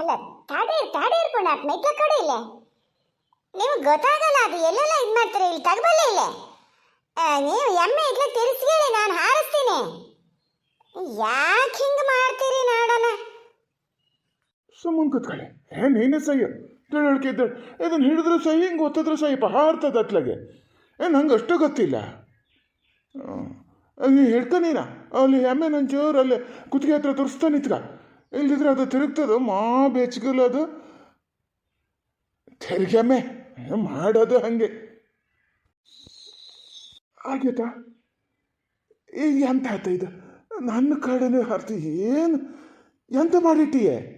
ಅಲ್ಲ ತಡೆ ತಡೆ ಪುಣ್ಯಾತ್ಮ ಇಟ್ಲ ಕಡೆ ಇಲ್ಲ. ನಿಮ್ಗೆ ಗೊತ್ತಾಗಲ್ಲ ಅದು ಎಲ್ಲೆಲ್ಲ ಇದು ಮಾಡ್ತಾರೆ, ಇಲ್ಲಿ ತಗಬಲ್ಲ ಇಲ್ಲ. ನೀವು ಎಮ್ಮೆ ಇಟ್ಲ ನಾನು ಹಾರಿಸ್ತೀನಿ. ಯಾಕೆ ಹಿಂಗೆ ಮಾಡ್ತೀರಿ ನಾಡನ? ಸುಮ್ಮನೆ ಕೂತ್ಕೊಳ್ಳಿ ಏ, ನೀನೇ ಸಹ್ಯ? ತಿಳುವಳಿಕೆ ಇದ್ದಾಳೆ ಇದನ್ನು ಹಿಡಿದ್ರು ಸಹಿ ಹಿಂಗೆ ಒತ್ತಿದ್ರೆ ಸಹಿಪ್ಪ ಹಾರ್ತದೆ ಅತ್ಲಾಗೆ. ಏನು ನಂಗೆ ಅಷ್ಟು ಗೊತ್ತಿಲ್ಲ. ಹಿಡ್ಕ ಅಲ್ಲಿ ಎಮ್ಮೆ ನನ್ನ ಅಲ್ಲಿ ಕುತ್ತಿಗೆ ಹತ್ರ ತುರಿಸ್ತಾ ನಿತ್ಕ? ಇಲ್ದಿದ್ರೆ ಅದು ತಿರುಗ್ತದ, ಮಾ ಬೆಚ್ಚಗಲ್ಲ ಅದು ತೆರಿಗೆಮ್ಮೆ ಮಾಡೋದು ಹಂಗೆ. ಆಗೇತಾ ಈಗ ಎಂತ ಆಯ್ತ ಇದು? ನನ್ನ ಕಡೆನೇ ಹರ್ತಿ ಏನು? ಎಂತ ಮಾಡಿಟ್ಟಿಯೇ?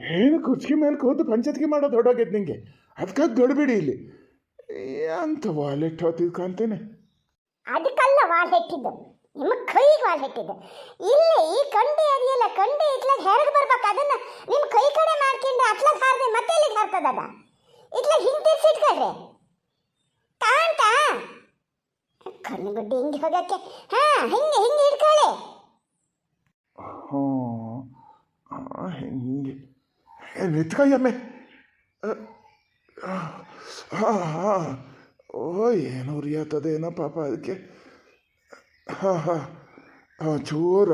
ಏನು ಕುರ್ಚಿ ಮೇಲೆ ಕೂತು ಪಂಚತ್ಗೆ ಮಾಡೋದು ಹೊಡೋಗೈತೆ ನಿಂಗೆ? ಅದಕ್ಕಾಗಿ ದೊಡ್ಡಬೇಡಿ ಇಲ್ಲಿ. ಎಂತ ವಾಲೆಟ್ ಹೋತಿದ್ ಕಾಣ್ತೇನೆ. ಅದಕ್ಕಲ್ಲ ವಾಲೆಟ್ ಹೆಟ್ಟಿದ್ದು ನಿಮ್ಮ ಕೈ ಮಾಡಿ ಹೆಟ್ಟಿದ್ದು. ಇಲ್ಲಿ ಈ ಕಂಡೆ ಅದೆಯಲ್ಲ ಕಂಡೆ ಇಟ್ಲಾಗ ಹೆರಗ್ ಬರ್ಬೇಕು? ಅದನ್ನ ನಿಮ್ಮ ಕೈ ಕಡೆ ಮಾಡ್ಕೊಂಡು ಅಟ್ಲಾಗ ಹಾರ್ದೆ ಮತ್ತೆ ಇಲ್ಲಿಗೆ ಹಾರ್ತದ ಅದ? ಇಟ್ಲಾಗ ಹಿಂಗೆ ತಿರ್ಸಿಟ್ಕೊಳ್ರಿ ಕಣ್ಣು ಕಣ್ಣುಗುಡ್ಡಿ ಹಿಂಗೆ ಹೋಗಕ್ಕೆ. ಹಾ, ಹಿಂಗೆ ಹಿಂಗೆ ಇಟ್ಕೊಳ್ಳಿ ಹಿಂಗೆ. ಹಾಂ ಓ, ಏನೋ ಉರಿಯತ್ತದೇನೋ ಪಾಪ ಅದಕ್ಕೆ. ಚೂರ.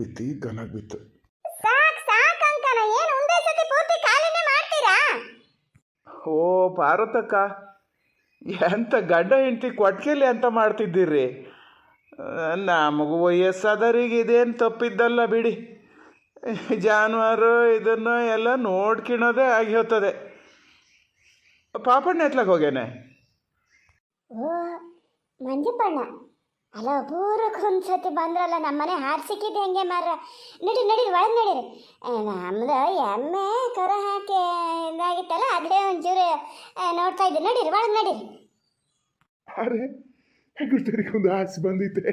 ಬಿತ್ತು ಈಗ ಘನಾಗ್ ಬಿತ್ತು ಸಾಕ್ ಸಾಕ್ ಅಂಕನ ಏನು ಒಂದೇ ಸತಿ ಪೂರ್ತಿ ಕಾಲಿನೇ ಮಾಡ್ತೀರಾ? ಓ ಪಾರ್ವತಕ್ಕ. ಎಂತ ಗಡ್ಡ ಹೆಂಡತಿ ಕೊಟ್ಕೆಲಿ ಅಂತ ಮಾಡ್ತಿದ್ದೀರಿ? ನಮಗೂ ವಯಸ್ಸಾದವರಿಗೆ ಇದೇನು ತಪ್ಪಿದ್ದಲ್ಲ ಬಿಡಿ. ಜಾನುವಾರು ಇದನ್ನು ಎಲ್ಲ ನೋಡ್ಕಿಣೋದೇ ಆಗಿ ಹೋಗ್ತದೆ ಪಾಪಣ್ಣ ಎತ್ಲಕ್ಕೆ ಹೋಗ್ಯಾನೆ? ಓ ಮಂಜಪ್ಪಣ್ಣ ಅಲ್ಲ ಪೂರಕ್ಕೆ ಒಂದ್ಸತಿ ಬಂದ್ರಲ್ಲ ನಮ್ಮನೆ ಹಾಡು ಸಿಕ್ಕಿದ್ದು ಹೆಂಗೆ ಮಾರ ನಡಿ ನಡೀರಿ ಒಳಗೆ ನಡೀರಿ ನಮ್ದು ಎಮ್ಮೆ ಕರ ಹಾಕಿ ಇದಾಗಿತ್ತಲ್ಲ ಅದೇ ಒಂಚೂರು ನೋಡ್ತಾ ಇದ್ದೆ. ನಡೀರಿ ಒಳಗೆ ನಡೀರಿ ಅರೆ ಹೆಗ್ಗಡ್ತರಿಗೆ ಒಂದು ಆಸೆ ಬಂದಿತ್ತೆ?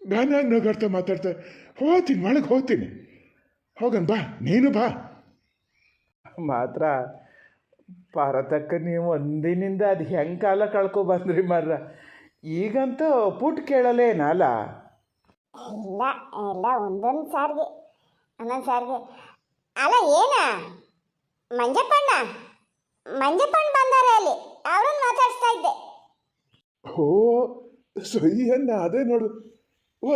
ಹಂಗೆ ನಗಾಡ್ತಾ ಮಾತಾಡ್ತಾ? ಹೋಗ್ತೀನಿ ಒಳಗೆ ಹೋಗ್ತೀನಿ. ಹೋಗನ್ ಬಾ ನೀನು ಬಾ. ಮಾತ್ರ ಪಾರತಕ್ಕ ನೀವು ಒಂದಿನಿಂದ ಅದು ಹೆಂಗೆ ಕಾಲ ಕಳ್ಕೊ ಬಂದ್ರಿ ಮರ್ರ? ಈಗಂತೂ ಪುಟ್ ಕೇಳಲೇನಲ್ಲ ಇಲ್ಲ ಇಲ್ಲ ಒಂದೊಂದು ಸಾರಿಗೆ ಒಂದೊಂದು ಸಾರಿಗೆ. ಅಲ್ಲ ಏನ? ಮಂಜಪ್ಪಣ್ಣ? ಮಂಜಪ್ಪಣ್ಣ ಬಂದಾರೆ ಅಲ್ಲಿ. ಅವ್ರನ್ನ ಮಾತಾಡ್ಸ್ತಾ ಇದ್ದೆ. ಓ ಸೊಯ್ಯನ್ನ ಅದೇ ನೋಡು. ಓ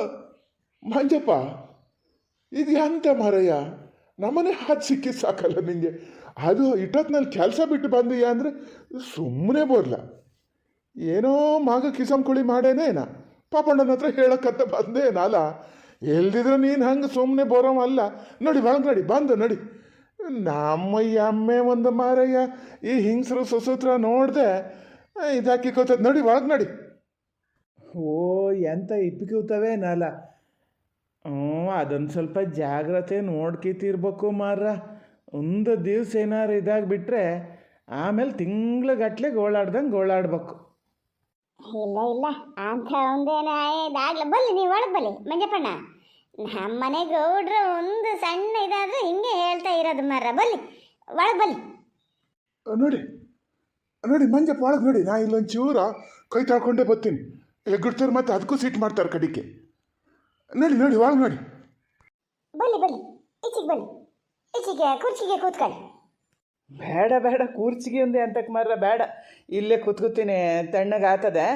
ಮಂಜಪ್ಪ ಇದು ಎಂತ ಮಾರಯ್ಯ? ನಮ್ಮನೆ ಹಾದು ಸಿಕ್ಕಿ ಸಾಕಲ್ಲ ನಿಂಗೆ. ಅದು ಇಟ್ಟೊತ್ನಲ್ಲಿ ಕೆಲಸ ಬಿಟ್ಟು ಬಂದೀಯ ಅಂದರೆ ಸುಮ್ಮನೆ ಬರಲ್ಲ ಏನೋ ಮಗ ಕಿಸಂಕುಳಿ ಮಾಡೇನೇನ? ಪಾಪಣ್ಣನ ಹತ್ರ ಹೇಳೋಕ್ಕಂತ ನಾಲ ಎಲ್ದಿದ್ರೆ ನೀನು ಹಂಗೆ ಸುಮ್ಮನೆ ಬರೋವಲ್ಲ. ನೋಡಿ ಒಳಗೆ ನಡಿ, ಬಂದು ನಡಿ. ನಮ್ಮಯ್ಯ, ಅಮ್ಮೆ ಒಂದು ಮಾರಯ್ಯ, ಈ ಹಿಂಗ್ಸರು ಸುಸೂತ್ರ ನೋಡಿದೆ ಇದಾಕಿ ಕೂತದ ನೋಡಿ, ಒಳಗೆ ನಡಿ. ಓ, ಎಂತ ಇಪ್ಪಿಕ್ಯೂತವೇ ನಲ ಹ್ಞೂ ಅದೊಂದು ಸ್ವಲ್ಪ ಜಾಗ್ರತೆ ನೋಡ್ಕಿತಿರ್ಬೇಕು ಮಾರ್ರ. ಒಂದು ದಿವ್ಸ ಏನಾರು ಇದಾಗ್ಬಿಟ್ರೆ ಆಮೇಲೆ ತಿಂಗ್ಳುಗಟ್ಲೆ ಗೋಳಾಡ್ದಂಗೆ ಗೋಳಾಡ್ಬೇಕು ಇಲ್ಲ ಇಲ್ಲ ಅಂತ ಒಂದೇನೇ ಇದಾಗ್ಲ ಬಲ್ಲಿ ನೀವು ಒಳಗೆ ಬಲ್ಲಿ ಮಂಜಪ್ಪಣ್ಣ. ನಮ್ಮ ಮನೆ ಗೌಡ್ರು ಒಂದು ಸಣ್ಣ ಇದಾದ್ರೆ ಹಿಂಗೆ ಹೇಳ್ತಾ ಇರೋದು ಮರ ಬಲ್ಲಿ ಒಳಗೆ ಬಲ್ಲಿ. ನೋಡಿ ನೋಡಿ ಮಂಜಪ್ಪ ಒಳಗೆ ನೋಡಿ ನಾ ಇಲ್ಲೊಂದು ಚೂರ ಕೈ ತಾಳ್ಕೊಂಡೇ ಬರ್ತೀನಿ. ಹೆಗ್ಗಿಡ್ತಾರೆ ಮತ್ತೆ ಅದಕ್ಕೂ ಸೀಟ್ ಮಾಡ್ತಾರೆ ಕಡಿಕೆ. ನೋಡಿ ನೋಡಿ ಒಳಗೆ ನೋಡಿ. ಬನ್ನಿ ಬನ್ನಿ ಈಚೆಗೆ ಬನ್ನಿ. ಈಚೆಗೆ ಕುರ್ಚಿಗೆ ಕೂತ್ಕೊಳ್ಳಿ. ಬೇಡ ಬೇಡ ಕೂರ್ಚಿಗೆ ಒಂದೇ ಅಂತಕ್ಕೆ ಮಾರ್ರ ಬೇಡ. ಇಲ್ಲೇ ಕೂತ್ಕೋತೀನಿ ತಣ್ಣಗೆ ಆತದೆ.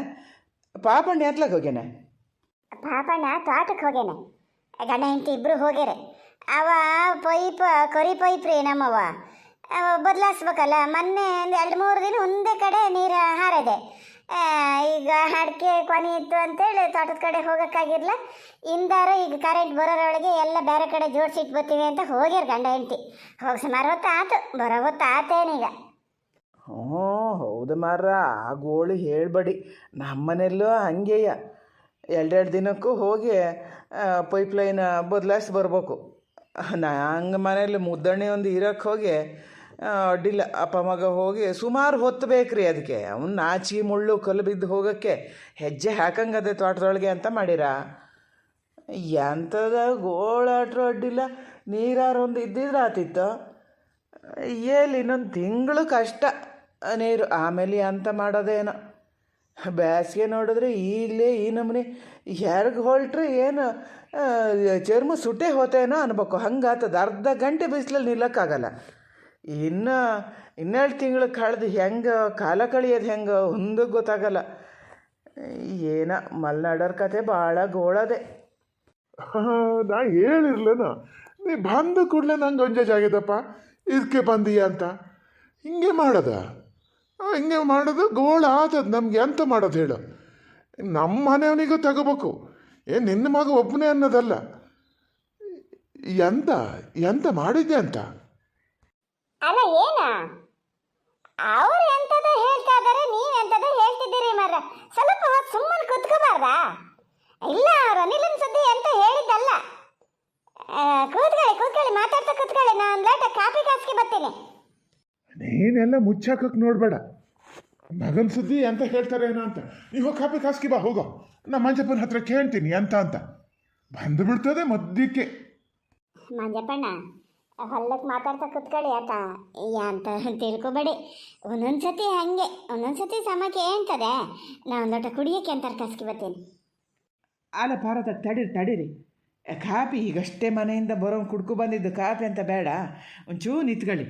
ಪಾಪಣ್ಣ ಎತ್ಲಾಗ ಹೋಗ್ಯಾನೆ? ಪಾಪಣ್ಣ ತೋಟಕ್ಕೆ ಹೋಗ್ಯಾನೆ. ಗಂಡ ಹೆಂಡತಿ ಇಬ್ಬರು ಹೋಗ್ಯಾರೆ. ಅವ ಪೈಪ್ ಕೊರಿ ಪೈಪ್ ರೀ ನಮ್ಮವ ಅವ ಬದಲಾಯಿಸ್ಬೇಕಲ್ಲ ಮೊನ್ನೆ ಒಂದು ಎರಡು ಮೂರು ದಿನ ಒಂದೇ ಕಡೆ ನೀರು ಹಾರದೆ. ಈಗ ಅಡಿಕೆ ಕೊನೆ ಇತ್ತು ಅಂತೇಳಿ ತೋಟದ ಕಡೆ ಹೋಗೋಕ್ಕಾಗಿರ್ಲ ಇಂದಾರು ಈಗ ಕರೆಂಟ್ ಬರೋರೊಳಗೆ ಎಲ್ಲ ಬೇರೆ ಕಡೆ ಜೋಡಿಸಿಟ್ಟು ಬರ್ತೀವಿ ಅಂತ ಹೋಗ್ಯಾರ ಗಂಡ ಹೆಂಡತಿ. ಹೋಗಿ ಸುಮಾರು ಹೊತ್ತು ಆತು, ಬರೋ ಹೊತ್ತು ಆತೇನೀಗ ಹ್ಞೂ, ಹೌದು ಮಾರ ಆ ಗೋಳು ಹೇಳ್ಬೇಡಿ. ನಮ್ಮನೆಲ್ಲೂ ಹಂಗೆಯ. ಎರಡೆರಡು ದಿನಕ್ಕೂ ಹೋಗಿ ಪೈಪ್ ಲೈನ್ ಬದಲಾಯಿಸಿ ಬರ್ಬೇಕು. ನಂಗೆ ಮನೇಲಿ ಮುದ್ದಣ್ಣೆ ಒಂದು ಇರೋಕ್ಕೆ ಹೋಗಿ ಅಡ್ಡಿಲ್ಲ. ಅಪ್ಪ ಮಗ ಹೋಗಿ ಸುಮಾರು ಹೊತ್ತು ಬೇಕ್ರಿ ಅದಕ್ಕೆ ಅವ್ನು ನಾಚಿ ಮುಳ್ಳು ಕಲ್ಲು ಬಿದ್ದು ಹೋಗೋಕ್ಕೆ ಹೆಜ್ಜೆ ಹಾಕಂಗದೆ ತೋಟದೊಳಗೆ ಅಂತ ಮಾಡಿರ? ಎಂಥದ ಗೋಳಾಟ್ರು ಅಡ್ಡಿಲ್ಲ. ನೀರಾರು ಒಂದು ಇದ್ದಿದ್ರೆ ಆತಿತ್ತು. ಏಲಿ ಇನ್ನೊಂದು ತಿಂಗಳು ಕಷ್ಟ ನೀರು. ಆಮೇಲೆ ಅಂತ ಮಾಡೋದೇನೋ. ಬೇಸಿಗೆ ನೋಡಿದ್ರೆ ಈಗಲೇ ಈ ನಮೂನೆ ಯಾರಿಗೆ ಹೊಲ್ಟ್ರೆ ಏನು ಚರ್ಮ ಸುಟ್ಟೆ ಹೋತೇನೋ ಅನ್ಬೇಕು. ಹಂಗಾತದ ಅರ್ಧ ಗಂಟೆ ಬಿಸಿಲಲ್ಲಿ ನಿಲ್ಲಕ್ಕಾಗಲ್ಲ. ಇನ್ನು, ಇನ್ನೆರಡು ತಿಂಗಳು ಕಳೆದು ಹೆಂಗೆ, ಕಾಲ ಕಳಿಯೋದು ಹೆಂಗೆ, ಒಂದು ಗೊತ್ತಾಗಲ್ಲ. ಏನ, ಮಲ್ನಾಡೋರ ಕತೆ ಭಾಳ ಗೋಳದೆ. ನಾ ಹೇಳಿರ್ಲೇನ. ನೀ ಬಂದ ಕೂಡಲೇ ನಂಗೆ ಅಂಜಾಜ್ ಆಗಿದಪ್ಪ. ಇದಕ್ಕೆ ಬಂದೀಯ ಅಂತ. ಹಿಂಗೆ ಮಾಡೋದ? ಹಿಂಗೆ ಮಾಡೋದು ಗೋಳ ಆತದ ನಮ್ಗೆ ಎಂತ ಮಾಡೋದು ಹೇಳು. ನಮ್ಮ ಮನೆಯವನಿಗೂ ತಗೋಬೇಕು. ಏನು ನಿನ್ನ ಮಗ ಒಬ್ಬನೇ ಅನ್ನೋದಲ್ಲ. ಎಂತ ಎಂತ ಮಾಡಿದ್ದೆ ಅಂತ? ಅಲ್ಲ ಏನ ಅವ್ರು ಎಂತದ ಹೇಳ್ತಾ ಇದಾರೆ ನೀವ್ ಎಂತದ ಹೇಳ್ತಿದ್ದೀರಿ ಮರ ಸ್ವಲ್ಪ ಹೊತ್ತು ಸುಮ್ಮನೆ ಕುತ್ಕೋಬಾರ್ದಾ? ಇಲ್ಲ ಅವ್ರು ಅನಿಲನ್ ಸುದ್ದಿ ಅಂತ ಹೇಳಿದ್ದಲ್ಲ. ಕೂತ್ಕೊಳ್ಳಿ ಕೂತ್ಕೊಳ್ಳಿ ಮಾತಾಡ್ತಾ ಕೂತ್ಕೊಳ್ಳಿ. ನಾನು ಲೇಟ ಕಾಫಿ ಕಾಸ್ಗೆ ಬರ್ತೀನಿ. ನೀನೆಲ್ಲ ಮುಚ್ಚಾಕಕ್ಕೆ ನೋಡಬೇಡ. ಮಗನ ಸುದ್ದಿ ಎಂತ ಹೇಳ್ತಾರೇನೋ ಅಂತ. ನೀವು ಕಾಪಿ ಕಾಸ್ಕಿ ಬಾ ಹೋಗೋ. ನಮ್ಮ ಮಂಜಪ್ಪನ ಹತ್ರ ಕೇಳ್ತೀನಿ ಅಂತ ಅಂತ. ಬಂದು ಬಿಡ್ತದೆ ಮದ್ಯಕ್ಕೆ ಮಂಜಪ್ಪಣ್ಣ ಹೊಲ್ಲಕ್ಕೆ ಮಾತಾಡ್ತಾ ಕುತ್ಕೊಳ್ಳಿ ಆತ. ಅಂತ ತಿಳ್ಕೊಬೇಡಿ. ಒಂದೊಂದ್ಸತಿ ಹಂಗೆ ಒಂದೊಂದ್ಸತಿ ಸಮಕ್ಕೆ ಹೇಳ್ತದೆ. ನಾ ಒಂದು ಲೋಟ ಕುಡಿಯಕ್ಕೆ ಅಂತ ಕಸ್ಕಿ ಬರ್ತೀನಿ. ಅಲ್ಲ ಭಾರತ ತಡೀರಿ ತಡೀರಿ. ಕಾಫಿ ಈಗಷ್ಟೇ ಮನೆಯಿಂದ ಬರೋ ಕುಡ್ಕೊ ಬಂದಿದ್ದು ಕಾಪಿ ಅಂತ ಬೇಡ. ಒಂಚೂರು ನಿತ್ಕೊಳ್ಳಿ.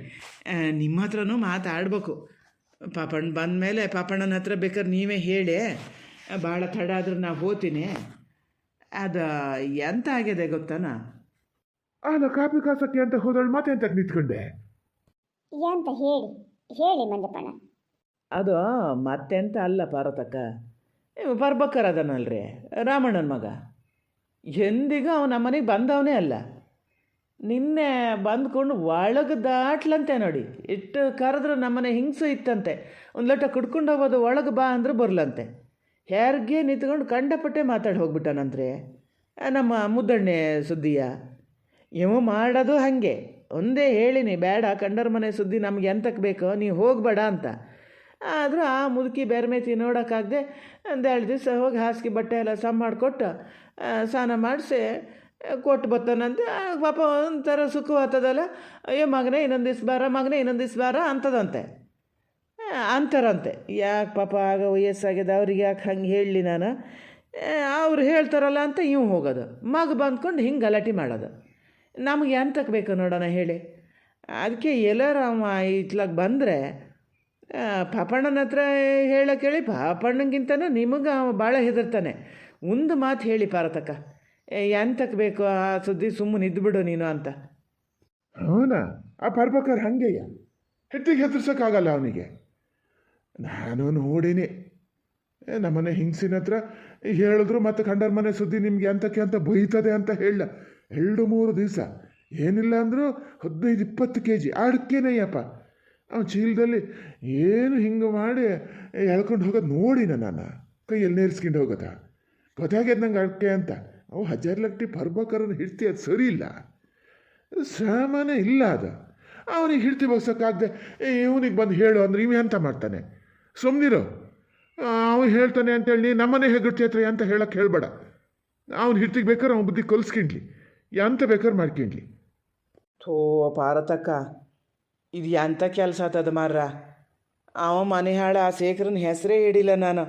ನಿಮ್ಮ ಹತ್ರನೂ ಮಾತಾಡ್ಬೇಕು. ಪಾಪಣ್ಣ ಬಂದಮೇಲೆ ಪಾಪಣ್ಣನ ಹತ್ರ ಬೇಕಾದ್ರೆ ನೀವೇ ಹೇಳಿ. ಭಾಳ ತಡ ಆದರೂ ನಾವು ಹೋಗ್ತೀನಿ ಅದು ಎಂತ ಆಗಿದೆ ಗೊತ್ತಾನ? ಆನ ಕಾಪಿ ಕಾಸಕ್ಕೆ ಅಂತ ಹೋದಳು ಮತ್ತೆ ಅಂತ ನಿಂತ್ಕೊಂಡೆ? ಅಂತ ಹೇಳಿ ಹೇಳಿ ಮಂಜಪ್ಪಣ್ಣ ಅದು ಮತ್ತೆಂತ ಅಲ್ಲ ಪಾರ್ವತಕ್ಕ. ಇವ ಬರ್ಬಕ್ಕರ್ ಅದನಲ್ರಿ ರಾಮಣ್ಣನ ಮಗ. ಎಂದಿಗೂ ಅವನ ನಮ್ಮನೆಗೆ ಬಂದವನೇ ಅಲ್ಲ. ನಿನ್ನೆ ಬಂದ್ಕೊಂಡು ಒಳಗೆ ದಾಟ್ಲಂತೆ ನೋಡಿ. ಇಟ್ಟು ಕರೆದ್ರೆ ನಮ್ಮನೆ ಹಿಂಗ್ಸು ಇತ್ತಂತೆ. ಒಂದು ಲೋಟ ಕುಡ್ಕೊಂಡು ಹೋಗೋದು ಒಳಗೆ ಬಾ ಅಂದ್ರೆ ಬರ್ಲಂತೆ. ಯಾರಿಗೆ ನಿಂತ್ಕೊಂಡು ಕಂಡಪಟ್ಟೆ ಮಾತಾಡಿ ಹೋಗ್ಬಿಟ್ಟನಂತ್ರಿ. ನಮ್ಮ ಮುದ್ದಣ್ಣೆ ಸುದ್ದಿಯ. ಇವ ಮಾಡೋದು ಹಾಗೆ. ಒಂದೇ ಹೇಳಿನಿ ಬೇಡ ಕಂಡರ ಮನೆ ಸುದ್ದಿ ನಮ್ಗೆ ಎಂತಕ್ಕೆ ಬೇಕೋ ನೀವು ಹೋಗಬೇಡ ಅಂತ. ಆದರೂ ಆ ಮುದುಕಿ ಬೆರ್ಮೇತಿ ನೋಡೋಕ್ಕಾಗದೆ ಎರಡು ದಿವಸ ಹೋಗಿ ಹಾಸಿಗೆ ಬಟ್ಟೆ ಎಲ್ಲ ಸಮ ಮಾಡಿಕೊಟ್ಟು ಸ್ನಾನ ಮಾಡಿಸಿ ಕೊಟ್ಟು ಬರ್ತಾನಂತೆ ಆ, ಪಾಪ ಒಂಥರ ಸುಖವಾಗ್ತದಲ್ಲ ಅಯ್ಯೋ ಮಗನೇ ಇನ್ನೊಂದು ದಿವ್ಸ ಬಾರ ಮಗನೇ ಇನ್ನೊಂದು ದಿವ್ಸ ಬಾರ ಅಂತದಂತೆ. ಅಂತಾರಂತೆ. ಯಾಕೆ ಪಾಪ ಆಗ ವಯಸ್ಸಾಗಿದೆ ಅವ್ರಿಗೆ ಯಾಕೆ ಹಂಗೆ ಹೇಳಲಿ ನಾನು? ಅವ್ರು ಹೇಳ್ತಾರಲ್ಲ ಅಂತ ಇವು ಹೋಗೋದು. ಮಗ ಬಂದ್ಕೊಂಡು ಹಿಂಗೆ ಗಲಾಟೆ ಮಾಡೋದು. ನಮಗೆ ಎಂತಕ್ಕೆ ಬೇಕು ನೋಡೋಣ ಹೇಳಿ. ಅದಕ್ಕೆ ಎಲ್ಲರ ಇತ್ಲಾಗ ಬಂದರೆ ಪಾಪಣ್ಣನ ಹತ್ರ ಹೇಳಿ ಪಾಪಣ್ಣಗಿಂತನೂ ನಿಮಗೆ ಅವ ಭಾಳ ಹೆದರ್ತಾನೆ. ಒಂದು ಮಾತು ಹೇಳಿ ಪಾರತಕ್ಕ. ಎಂತಕ್ಕೆ ಬೇಕು ಆ ಸುದ್ದಿ ಸುಮ್ಮನೆ ಇದ್ದುಬಿಡು ನೀನು ಅಂತ. ಹೌನಾ ಆ ಪರ್ಬಕರ್ ಹಂಗೆಯ? ಹೆಟ್ಟಿಗೆ ಹೆದರ್ಸೋಕ್ಕಾಗಲ್ಲ ಅವನಿಗೆ. ನಾನು ನೋಡೀನಿ. ನಮ್ಮನೆ ಹಿಂಗ್ಸಿನ ಹತ್ರ ಹೇಳಿದ್ರು ಮತ್ತೆ ಕಂಡರ ಮನೆ ಸುದ್ದಿ ನಿಮ್ಗೆ ಎಂತಕ್ಕೆ ಅಂತ ಬೈತದೆ ಅಂತ ಹೇಳ. ಎರಡು ಮೂರು ದಿವಸ. ಏನಿಲ್ಲ ಅಂದರೂ ಹದಿನೈದು ಇಪ್ಪತ್ತು ಕೆ ಜಿ ಅಡಕೆನೆಯಪ್ಪ ಅವ ಚೀಲದಲ್ಲಿ ಏನು ಹಿಂಗೆ ಮಾಡಿ ಎಳ್ಕೊಂಡು ಹೋಗೋದು ನೋಡಿನ ನಾನು. ಕೈಯಲ್ಲಿ ನೇರ್ಸ್ಕೊಂಡು ಹೋಗೋದ. ಗೊತ್ತಾಗ್ಯದ ನಂಗೆ ಅಡಕೆ ಅಂತ. ಅವು ಹಜಾರ್ ಲಕ್ಟಿ ಪರ್ಬಕರನ್ನು ಹಿಡ್ತಿ ಅದು ಸರಿ ಇಲ್ಲ. ಸಾಮಾನ್ಯ ಇಲ್ಲ ಅದು. ಅವನಿಗೆ ಹಿಡ್ತಿ ಬಗ್ಸೋಕ್ಕಾಗದೆ ಇವನಿಗೆ ಬಂದು ಹೇಳು ಅಂದ್ರೆ ಇವ ಅಂತ ಮಾಡ್ತಾನೆ? ಸುಮ್ಮನಿರು ಅವನು ಹೇಳ್ತಾನೆ ಅಂತೇಳಿ, ನೀ ನಮ್ಮನೆ ಹೆಗ್ಗಡ್ತಿ ಹತ್ರ ಅಂತ ಹೇಳಕ್ಕೆ ಹೇಳಬೇಡ. ಅವ್ನು ಹಿಡ್ತಿಗೆ ಬೇಕಾದ್ರೆ ಅವ್ನು ಬುದ್ಧಿ ಕಲಿಸ್ಕೊಂಡ್ಲಿ. ಎಂತ ಬೇಕಾದ್ರೆ ಮಾಡ್ಕೊಂಡ್ಲಿ. ಥೋ ಪಾರತಕ್ಕ ಇದು ಎಂಥ ಕೆಲಸ ಆತದ ಮಾರ್ರ. ಅವ ಮನೆ ಹಾಳ ಆ ಶೇಖರನ ಹೆಸರೇ ಹಿಡಿಲ್ಲ ನಾನು.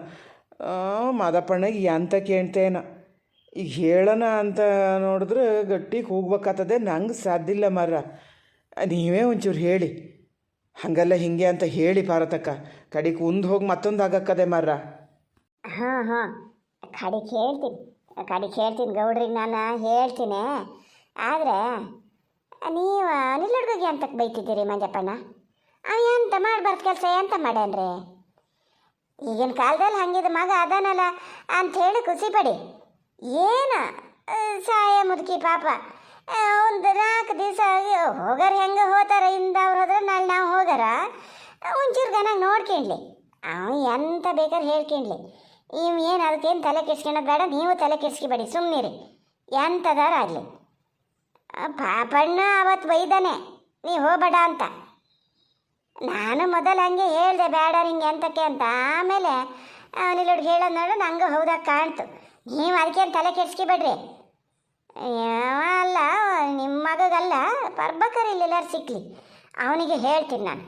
ಆ, ಮಾದಪ್ಪಣ್ಣಗೆ ಎಂತ ಕೇಳ್ತೇನ. ಈಗ ಹೇಳೋಣ ಅಂತ ನೋಡಿದ್ರೆ ಗಟ್ಟಿಗೆ ಹೋಗ್ಬೇಕಾಗ್ತದೆ ನಂಗೆ ಸಾಧ್ಯ ಇಲ್ಲ ಮಾರ್ರ. ನೀವೇ ಒಂಚೂರು ಹೇಳಿ. ಹಂಗಲ್ಲ ಹಿಂಗೆ ಅಂತ ಹೇಳಿ ಪಾರತಕ್ಕ. ಕಡೆಗೆ ಉಂದು ಹೋಗಿ ಮತ್ತೊಂದು ಆಗಕ್ಕದೆ ಮಾರ್ರ. ಹಾಂ ಹಾಂ. ಕಡೆಗೆ ಹೇಳ್ತೀನಿ. ಕಡೆಗೆ ಹೇಳ್ತೀನಿ ಗೌಡ್ರಿಗೆ ನಾನು ಹೇಳ್ತೀನಿ. ಆದರೆ, ನೀವು ಅನಿಲ್ ಹುಡುಗಿಗೆ ಅಂತಕ್ಕೆ ಬೈತಿದ್ದೀರಿ ಮಂಜಪ್ಪಣ್ಣ? ಅವ ಎಂತ ಮಾಡಬಾರ್ದು ಕೆಲಸ ಎಂತ ಮಾಡ್ಯಾನ್ರಿ ಈಗಿನ ಕಾಲದಲ್ಲಿ ಹಂಗಿದ ಮಗ ಅದಾನಲ್ಲ ಹೇಳಿ ಖುಷಿ ಪಡಿ. ಏನ ಸಾಯ ಮುದುಕಿ ಪಾಪ. ಒಂದು ನಾಲ್ಕು ದಿವಸ ಹೋಗಾರ ಹೆಂಗೆ ಹೋತಾರ ಇಂದ ಅವ್ರು ಹೋದ್ರೆ ನಾಳೆ ನಾವು ಹೋಗಾರ? ಒಂಚೂರು ಗನಾಗ ನೋಡ್ಕೊಂಡ್ಲಿ ಅವ ಎಂತ ಬೇಕಾದ್ರೆ ಹೇಳ್ಕೊಂಡ್ಲಿ ಇವ್ ಏನು ಅದಕ್ಕೇನು ತಲೆ ಕೆಡ್ಸ್ಕೊಳೋದು ಬೇಡ, ನೀವು ತಲೆ ಕೆಡ್ಸ್ಕೊಬೇಡಿ ಸುಮ್ಮನಿರಿ ಎಂಥದಾರ ಆಗಲಿ. ಪಾಪಣ್ಣ ಅವತ್ತು ಬೈದಾನೆ, ನೀ ಹೋಗಬೇಡ ಅಂತ. ನಾನು ಮೊದಲು ಹಂಗೆ ಹೇಳಿದೆ, ಬೇಡ ನಿಂಗೆ ಎಂತಕ್ಕೆ ಅಂತ ಆಮೇಲೆ ಅವನಿಲ್ಲ ಹೇಳೋದು ನೋಡು, ನಂಗೆ ಹೌದಾಗ ಕಾಣ್ತು. ನೀವು ಅದಕ್ಕೇನು ತಲೆ ಕೆಡ್ಸ್ಕಿಬೇಡ್ರಿ? ಅಲ್ಲ ನಿಮ್ಮ ಮಗಗಲ್ಲ ಬರ್ಬೇಕಾರೆ ಇಲ್ಲಿ ಎಲ್ಲಾರು ಸಿಕ್ಕಲಿ ಅವನಿಗೆ ಹೇಳ್ತೀನಿ ನಾನು.